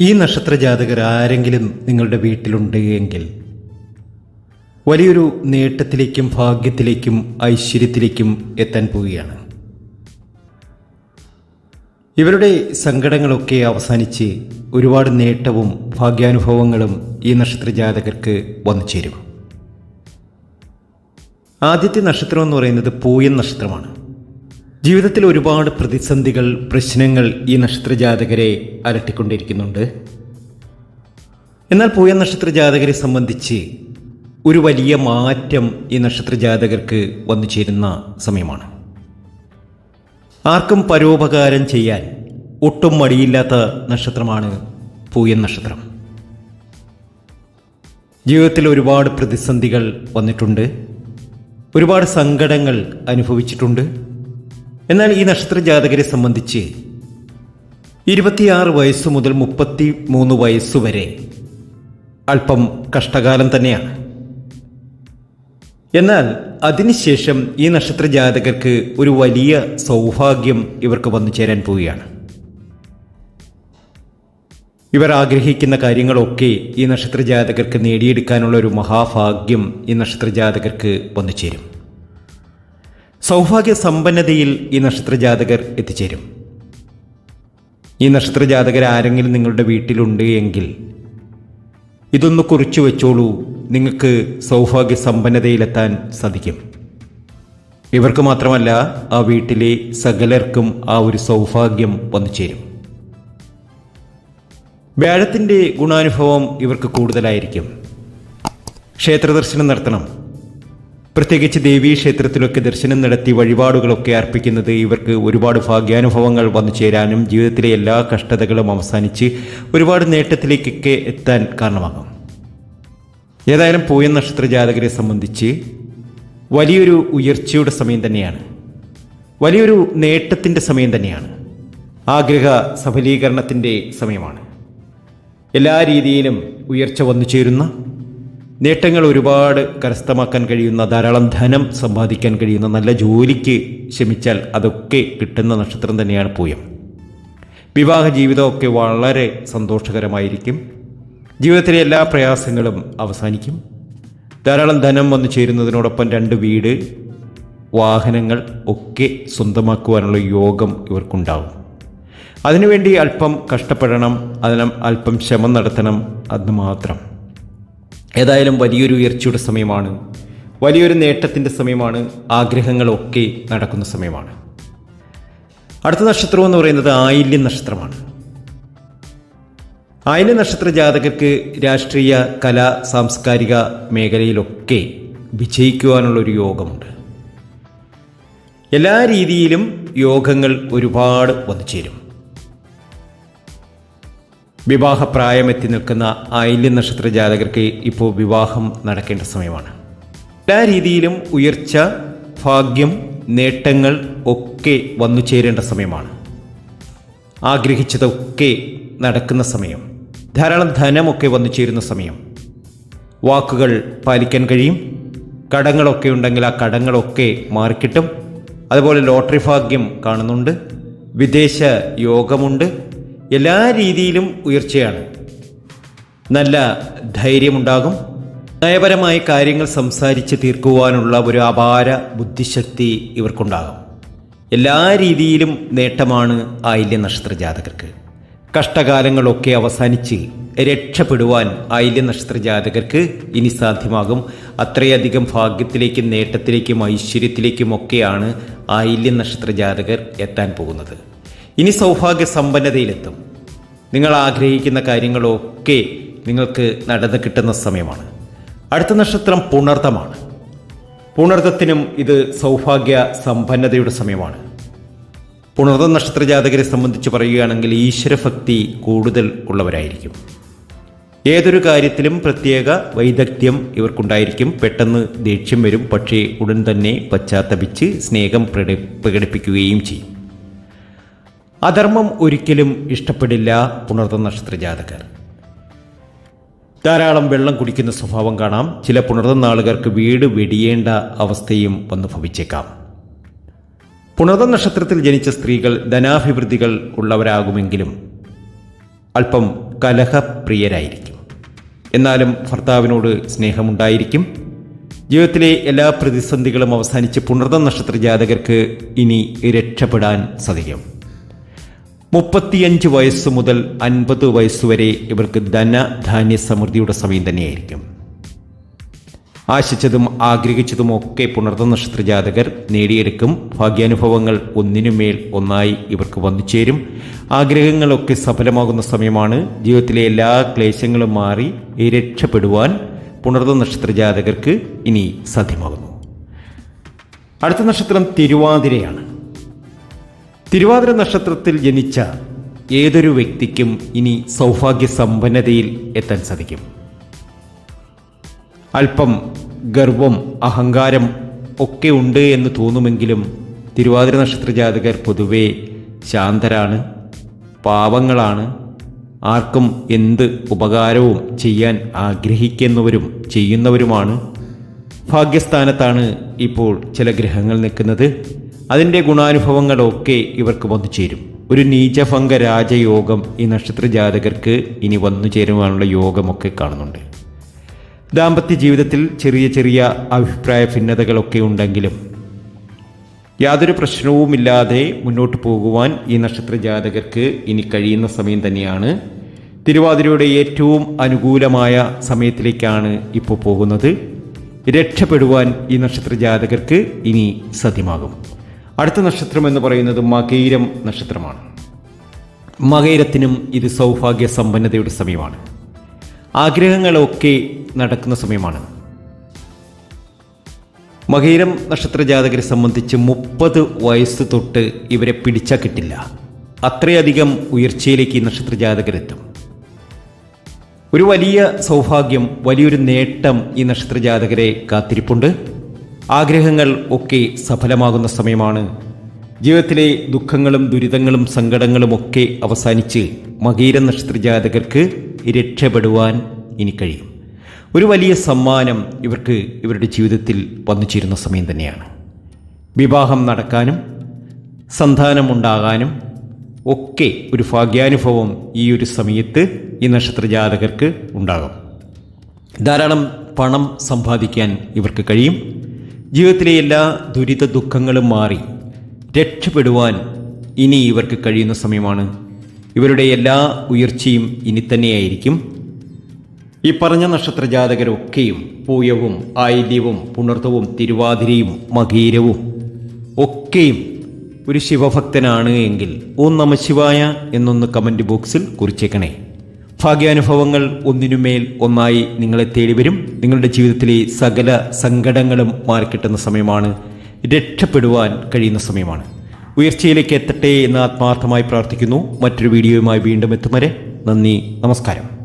ഈ നക്ഷത്ര ജാതകർ ആരെങ്കിലും നിങ്ങളുടെ വീട്ടിലുണ്ടെങ്കിൽ വലിയൊരു നേട്ടത്തിലേക്കും ഭാഗ്യത്തിലേക്കും ഐശ്വര്യത്തിലേക്കും എത്താൻ പോവുകയാണ്. ഇവരുടെ സങ്കടങ്ങളൊക്കെ അവസാനിച്ച് ഒരുപാട് നേട്ടവും ഭാഗ്യാനുഭവങ്ങളും ഈ നക്ഷത്ര ജാതകർക്ക് വന്നു ചേരും. ആദ്യത്തെ നക്ഷത്രം എന്ന് പറയുന്നത് പൂയൻ നക്ഷത്രമാണ്. ജീവിതത്തിൽ ഒരുപാട് പ്രതിസന്ധികൾ പ്രശ്നങ്ങൾ ഈ നക്ഷത്രജാതകരെ അലട്ടിക്കൊണ്ടിരിക്കുന്നുണ്ട്. എന്നാൽ പൂയ നക്ഷത്ര ജാതകരെ സംബന്ധിച്ച് ഒരു വലിയ മാറ്റം ഈ നക്ഷത്രജാതകർക്ക് വന്നു ചേരുന്ന സമയമാണ്. ആർക്കും പരോപകാരം ചെയ്യാൻ ഒട്ടും മടിയില്ലാത്ത നക്ഷത്രമാണ് പൂയൻ നക്ഷത്രം. ജീവിതത്തിൽ ഒരുപാട് പ്രതിസന്ധികൾ വന്നിട്ടുണ്ട്. ഒരുപാട് സങ്കടങ്ങൾ അനുഭവിച്ചിട്ടുണ്ട്. എന്നാൽ ഈ നക്ഷത്ര ജാതകരെ സംബന്ധിച്ച് ഇരുപത്തിയാറ് വയസ്സ് മുതൽ മുപ്പത്തി മൂന്ന് വയസ്സുവരെ അല്പം കഷ്ടകാലം തന്നെയാണ്. എന്നാൽ അതിനുശേഷം ഈ നക്ഷത്ര ജാതകർക്ക് ഒരു വലിയ സൗഭാഗ്യം ഇവർക്ക് വന്നു ചേരാൻ പോവുകയാണ്. ഇവർ ആഗ്രഹിക്കുന്ന കാര്യങ്ങളൊക്കെ ഈ നക്ഷത്ര ജാതകർക്ക് നേടിയെടുക്കാനുള്ള ഒരു മഹാഭാഗ്യം ഈ നക്ഷത്ര ജാതകർക്ക് വന്നു ചേരും. സൗഭാഗ്യ സമ്പന്നതയിൽ ഈ നക്ഷത്രജാതകർ എത്തിച്ചേരും. ഈ നക്ഷത്രജാതകർ ആരെങ്കിലും നിങ്ങളുടെ വീട്ടിലുണ്ട് എങ്കിൽ ഇതൊന്ന് കുറിച്ചു വെച്ചോളൂ. നിങ്ങൾക്ക് സൗഭാഗ്യ സമ്പന്നതയിലെത്താൻ സാധിക്കും. ഇവർക്ക് മാത്രമല്ല ആ വീട്ടിലെ സകലർക്കും ആ ഒരു സൗഭാഗ്യം വന്നു ചേരും. വ്യാഴത്തിന്റെ ഗുണാനുഭവം ഇവർക്ക് കൂടുതലായിരിക്കും. ക്ഷേത്രദർശനം നടത്തണം. പ്രത്യേകിച്ച് ദേവീ ക്ഷേത്രത്തിലൊക്കെ ദർശനം നടത്തി വഴിപാടുകളൊക്കെ അർപ്പിക്കുന്നത് ഇവർക്ക് ഒരുപാട് ഭാഗ്യാനുഭവങ്ങൾ വന്നു ചേരാനും ജീവിതത്തിലെ എല്ലാ കഷ്ടതകളും അവസാനിച്ച് ഒരുപാട് നേട്ടത്തിലേക്കൊക്കെ എത്താൻ കാരണമാകും. ഏതായാലും പൂയൻ നക്ഷത്ര ജാതകരെ സംബന്ധിച്ച് വലിയൊരു ഉയർച്ചയുടെ സമയം തന്നെയാണ്. വലിയൊരു നേട്ടത്തിന്റെ സമയം തന്നെയാണ്. ആഗ്രഹ സഫലീകരണത്തിന്റെ സമയമാണ്. എല്ലാ രീതിയിലും ഉയർച്ച വന്നു ചേരുന്ന നേട്ടങ്ങൾ ഒരുപാട് കരസ്ഥമാക്കാൻ കഴിയുന്ന ധാരാളം ധനം സമ്പാദിക്കാൻ കഴിയുന്ന നല്ല ജോലിക്ക് ശ്രമിച്ചാൽ അതൊക്കെ കിട്ടുന്ന നക്ഷത്രം തന്നെയാണ് പൂയം. വിവാഹ ജീവിതമൊക്കെ വളരെ സന്തോഷകരമായിരിക്കും. ജീവിതത്തിലെ എല്ലാ പ്രയാസങ്ങളും അവസാനിക്കും. ധാരാളം ധനം വന്നു ചേരുന്നതിനോടൊപ്പം രണ്ട് വീട് വാഹനങ്ങൾ ഒക്കെ സ്വന്തമാക്കുവാനുള്ള യോഗം ഇവർക്കുണ്ടാവും. അതിനുവേണ്ടി അല്പം കഷ്ടപ്പെടണം അതിനും അല്പം ശ്രമം നടത്തണം അത് മാത്രം. ഏതായാലും വലിയൊരു ഉയർച്ചയുടെ സമയമാണ്. വലിയൊരു നേട്ടത്തിന്റെ സമയമാണ്. ആഗ്രഹങ്ങളൊക്കെ നടക്കുന്ന സമയമാണ്. അടുത്ത നക്ഷത്രം എന്ന് പറയുന്നത് ആയില്യം നക്ഷത്രമാണ്. ആയില്യ നക്ഷത്ര ജാതകർക്ക് രാഷ്ട്രീയ കല സാംസ്കാരിക മേഖലയിലൊക്കെ വിജയിക്കുവാനുള്ള ഒരു യോഗമുണ്ട്. എല്ലാ രീതിയിലും യോഗങ്ങൾ ഒരുപാട് വന്നു ചേരും വിവാഹപ്രായം പ്രായമെത്തി നിൽക്കുന്ന ആയില്യ നക്ഷത്ര ജാതകർക്ക് ഇപ്പോൾ വിവാഹം നടക്കേണ്ട സമയമാണ്. എല്ലാ രീതിയിലും ഉയർച്ച ഭാഗ്യം നേട്ടങ്ങൾ ഒക്കെ വന്നു ചേരേണ്ട സമയമാണ്. ആഗ്രഹിച്ചതൊക്കെ നടക്കുന്ന സമയം ധാരാളം ധനമൊക്കെ വന്നു ചേരുന്ന സമയം. വാക്കുകൾ പാലിക്കാൻ കഴിയും. കടങ്ങളൊക്കെ ഉണ്ടെങ്കിൽ ആ കടങ്ങളൊക്കെ മാറിക്കിട്ടും. അതുപോലെ ലോട്ടറി ഭാഗ്യം കാണുന്നുണ്ട്. വിദേശ യോഗമുണ്ട്. എല്ലാ രീതിയിലും ഉയർച്ചയാണ്. നല്ല ധൈര്യമുണ്ടാകും. നയപരമായ കാര്യങ്ങൾ സംസാരിച്ച് തീർക്കുവാനുള്ള ഒരു അപാര ബുദ്ധിശക്തി ഇവർക്കുണ്ടാകും. എല്ലാ രീതിയിലും നേട്ടമാണ് ആയില്യ നക്ഷത്ര ജാതകർക്ക്. കഷ്ടകാലങ്ങളൊക്കെ അവസാനിച്ച് രക്ഷപ്പെടുവാൻ ആയില്യ നക്ഷത്ര ജാതകർക്ക് ഇനി സാധ്യമാകും. അത്രയധികം ഭാഗ്യത്തിലേക്കും നേട്ടത്തിലേക്കും ഐശ്വര്യത്തിലേക്കും ഒക്കെയാണ് ആയില്യ നക്ഷത്ര ജാതകർ എത്താൻ പോകുന്നത്. ഇനി സൗഭാഗ്യ സമ്പന്നതയിലെത്തും നിങ്ങൾ ആഗ്രഹിക്കുന്ന കാര്യങ്ങളൊക്കെ നിങ്ങൾക്ക് നടന്നു കിട്ടുന്ന സമയമാണ്. അടുത്ത നക്ഷത്രം പുണർത്തമാണ്. പുണർത്തത്തിനും ഇത് സൗഭാഗ്യ സമ്പന്നതയുടെ സമയമാണ്. പുണർത്ത നക്ഷത്ര ജാതകരെ സംബന്ധിച്ച് പറയുകയാണെങ്കിൽ ഈശ്വരഭക്തി കൂടുതൽ ഉള്ളവരായിരിക്കും. ഏതൊരു കാര്യത്തിലും പ്രത്യേക വൈദഗ്ധ്യം ഇവർക്കുണ്ടായിരിക്കും. പെട്ടെന്ന് ദേഷ്യം വരും. പക്ഷേ ഉടൻ തന്നെ പശ്ചാത്തപിച്ച് സ്നേഹം പ്രകടി പ്രകടിപ്പിക്കുകയും ചെയ്യും. അധർമ്മം ഒരിക്കലും ഇഷ്ടപ്പെടില്ല പുണർത്ത നക്ഷത്ര ജാതകർ ധാരാളം വെള്ളം കുടിക്കുന്ന സ്വഭാവം കാണാം. ചില പുണർത്ത നാളുകാർക്ക് വീട് വെടിയേണ്ട അവസ്ഥയും വന്നു ഭവിച്ചേക്കാം പുണർത നക്ഷത്രത്തിൽ ജനിച്ച സ്ത്രീകൾ ധനാഭിവൃദ്ധികൾ ഉള്ളവരാകുമെങ്കിലും അല്പം കലഹപ്രിയരായിരിക്കും. എന്നാലും ഭർത്താവിനോട് സ്നേഹമുണ്ടായിരിക്കും. ജീവിതത്തിലെ എല്ലാ പ്രതിസന്ധികളും അവസാനിച്ച് പുണർന്ന നക്ഷത്ര ജാതകർക്ക് ഇനി രക്ഷപ്പെടാൻ സാധിക്കും. മുപ്പത്തിയഞ്ച് വയസ്സ് മുതൽ അൻപത് വയസ്സുവരെ ഇവർക്ക് ധനധാന്യ സമൃദ്ധിയുടെ സമയം തന്നെയായിരിക്കും. ആശിച്ചതും ആഗ്രഹിച്ചതും ഒക്കെ പുണർന്ന നക്ഷത്ര ജാതകർ നേടിയെടുക്കും. ഭാഗ്യാനുഭവങ്ങൾ ഒന്നിനുമേൽ ഒന്നായി ഇവർക്ക് വന്നു ചേരും. ആഗ്രഹങ്ങളൊക്കെ സഫലമാകുന്ന സമയമാണ്. ജീവിതത്തിലെ എല്ലാ ക്ലേശങ്ങളും മാറി രക്ഷപ്പെടുവാൻ പുണർന്ന നക്ഷത്ര ജാതകർക്ക് ഇനി സാധ്യമാകുന്നു. അടുത്ത നക്ഷത്രം തിരുവാതിരയാണ്. തിരുവാതിര നക്ഷത്രത്തിൽ ജനിച്ച ഏതൊരു വ്യക്തിക്കും ഇനി സൗഭാഗ്യ സമ്പന്നതയിൽ എത്താൻ സാധിക്കും. അല്പം ഗർവം അഹങ്കാരം ഒക്കെ ഉണ്ട് എന്ന് തോന്നുമെങ്കിലും തിരുവാതിര നക്ഷത്ര ജാതകർ പൊതുവെ ശാന്തരാണ് പാവങ്ങളാണ്. ആർക്കും എന്ത് ഉപകാരവും ചെയ്യാൻ ആഗ്രഹിക്കുന്നവരും ചെയ്യുന്നവരുമാണ്. ഭാഗ്യസ്ഥാനത്താണ് ഇപ്പോൾ ചില ഗ്രഹങ്ങൾ നിൽക്കുന്നത്. അതിന്റെ ഗുണാനുഭവങ്ങളൊക്കെ ഇവർക്ക് വന്നു ചേരും ഒരു നീചഭംഗ രാജയോഗം ഈ നക്ഷത്ര ജാതകർക്ക് ഇനി വന്നു ചേരുവാനുള്ള യോഗമൊക്കെ കാണുന്നുണ്ട്. ദാമ്പത്യ ജീവിതത്തിൽ ചെറിയ ചെറിയ അഭിപ്രായ ഭിന്നതകളൊക്കെ ഉണ്ടെങ്കിലും യാതൊരു പ്രശ്നവുമില്ലാതെ മുന്നോട്ട് പോകുവാൻ ഈ നക്ഷത്ര ജാതകർക്ക് ഇനി കഴിയുന്ന സമയം തന്നെയാണ്. തിരുവാതിരയുടെ ഏറ്റവും അനുകൂലമായ സമയത്തിലേക്കാണ് ഇപ്പോൾ പോകുന്നത്. രക്ഷപ്പെടുവാൻ ഈ നക്ഷത്ര ജാതകർക്ക് ഇനി സത്യമാകും അടുത്ത നക്ഷത്രം എന്ന് പറയുന്നത് മകൈരം നക്ഷത്രമാണ്. മകൈരത്തിനും ഇത് സൗഭാഗ്യ സമ്പന്നതയുടെ സമയമാണ്. ആഗ്രഹങ്ങളൊക്കെ നടക്കുന്ന സമയമാണ്. മകൈരം നക്ഷത്ര ജാതകരെ സംബന്ധിച്ച് മുപ്പത് വയസ്സ് തൊട്ട് ഇവരെ പിടിച്ചാൽ കിട്ടില്ല. അത്രയധികം ഉയർച്ചയിലേക്ക് ഈ നക്ഷത്ര ജാതകരെത്തും. ഒരു വലിയ സൗഭാഗ്യം വലിയൊരു നേട്ടം ഈ നക്ഷത്ര ജാതകരെ കാത്തിരിപ്പുണ്ട്. ആഗ്രഹങ്ങൾ ഒക്കെ സഫലമാകുന്ന സമയമാണ്. ജീവിതത്തിലെ ദുഃഖങ്ങളും ദുരിതങ്ങളും സങ്കടങ്ങളും ഒക്കെ അവസാനിച്ച് മകീര നക്ഷത്രജാതകർക്ക് രക്ഷപ്പെടുവാൻ ഇനി കഴിയും. ഒരു വലിയ സമ്മാനം ഇവർക്ക് ഇവരുടെ ജീവിതത്തിൽ വന്നു ചേരുന്ന സമയം തന്നെയാണ്. വിവാഹം നടക്കാനും സന്താനമുണ്ടാകാനും ഒക്കെ ഒരു ഭാഗ്യാനുഭവം ഈ ഒരു സമയത്ത് ഈ നക്ഷത്ര ജാതകർക്ക് ഉണ്ടാകും. ധാരാളം പണം സമ്പാദിക്കാൻ ഇവർക്ക് കഴിയും. ജീവിതത്തിലെ എല്ലാ ദുരിത ദുഃഖങ്ങളും മാറി രക്ഷപ്പെടുവാൻ ഇനി ഇവർക്ക് കഴിയുന്ന സമയമാണ്. ഇവരുടെ എല്ലാ ഉയർച്ചയും ഇനി തന്നെയായിരിക്കും. ഈ പറഞ്ഞ നക്ഷത്രജാതകരൊക്കെയും പൂയവും ആയില്യവും പുണർത്തവും തിരുവാതിരയും മകീരവും ഒക്കെയും ഒരു ശിവഭക്തനാണ് എങ്കിൽ ഓം നമശിവായ എന്നൊന്ന് കമന്റ് ബോക്സിൽ കുറിച്ചേക്കണേ. ഭാഗ്യാനുഭവങ്ങൾ ഒന്നിനുമേൽ ഒന്നായി നിങ്ങളെ തേടി വരും നിങ്ങളുടെ ജീവിതത്തിലെ സകല സങ്കടങ്ങളും മാറിക്കിട്ടുന്ന സമയമാണ്. രക്ഷപ്പെടുവാൻ കഴിയുന്ന സമയമാണ്. ഉയർച്ചയിലേക്ക് എത്തട്ടെ എന്ന് ആത്മാർത്ഥമായി പ്രാർത്ഥിക്കുന്നു. മറ്റൊരു വീഡിയോയുമായി വീണ്ടും എത്തും വരെ നന്ദി നമസ്കാരം.